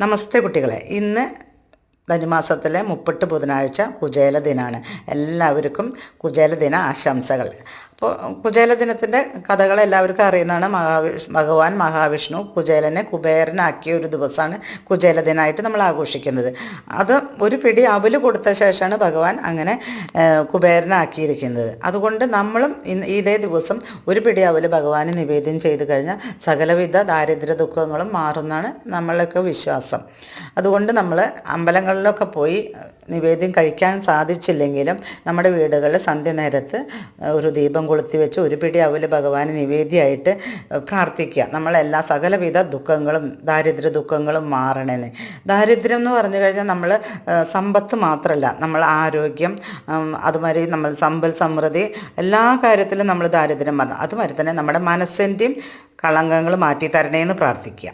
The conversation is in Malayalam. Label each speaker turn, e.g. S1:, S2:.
S1: നമസ്തേ കുട്ടികളെ. ഇന്ന് ധനുമാസത്തിലെ മുപ്പെട്ട് ബുധനാഴ്ച കുചേല ദിനമാണ് എല്ലാവർക്കും കുചേല ദിന ആശംസകൾ. അപ്പോൾ കുചേല ദിനത്തിന്റെ കഥകൾ എല്ലാവർക്കും അറിയുന്നതാണ്. മഹാവിഷ് ഭഗവാൻ മഹാവിഷ്ണു കുചേലനെ കുബേരനാക്കിയ ഒരു ദിവസമാണ് കുചേല ദിനമായിട്ട് നമ്മൾ ആഘോഷിക്കുന്നത്. അത് ഒരു പിടി അവൽ കൊടുത്ത ശേഷമാണ് ഭഗവാൻ അങ്ങനെ കുബേരനാക്കിയിരിക്കുന്നത്. അതുകൊണ്ട് നമ്മളും ഇതേ ദിവസം ഒരു പിടി അവൽ ഭഗവാന് നിവേദ്യം ചെയ്ത് കഴിഞ്ഞാൽ സകലവിധ ദാരിദ്ര്യ ദുഃഖങ്ങളും മാറുന്നതാണ് നമ്മളൊക്കെ വിശ്വാസം. അതുകൊണ്ട് നമ്മൾ അമ്പലങ്ങളിലൊക്കെ പോയി നിവേദ്യം കഴിക്കാൻ സാധിച്ചില്ലെങ്കിലും നമ്മുടെ വീടുകളിൽ സന്ധ്യ നേരത്ത് ഒരു ദീപം കൊളുത്തി വെച്ച് ഒരു പിടി അവൽ ഭഗവാന് നിവേദ്യമായിട്ട് പ്രാർത്ഥിക്കുക. നമ്മളെല്ലാ സകലവിധ ദുഃഖങ്ങളും ദാരിദ്ര്യ ദുഃഖങ്ങളും മാറണേന്ന്. ദാരിദ്ര്യം എന്ന് പറഞ്ഞു കഴിഞ്ഞാൽ നമ്മൾ സമ്പത്ത് മാത്രമല്ല നമ്മൾ ആരോഗ്യം അതുമാതിരി നമ്മൾ സമ്പൽ സമൃദ്ധി എല്ലാ കാര്യത്തിലും നമ്മൾ ദാരിദ്ര്യം പറഞ്ഞു അതുമാതിരി തന്നെ നമ്മുടെ മനസ്സിന്റെയും കളങ്കങ്ങൾ മാറ്റി തരണേന്ന് പ്രാർത്ഥിക്കുക.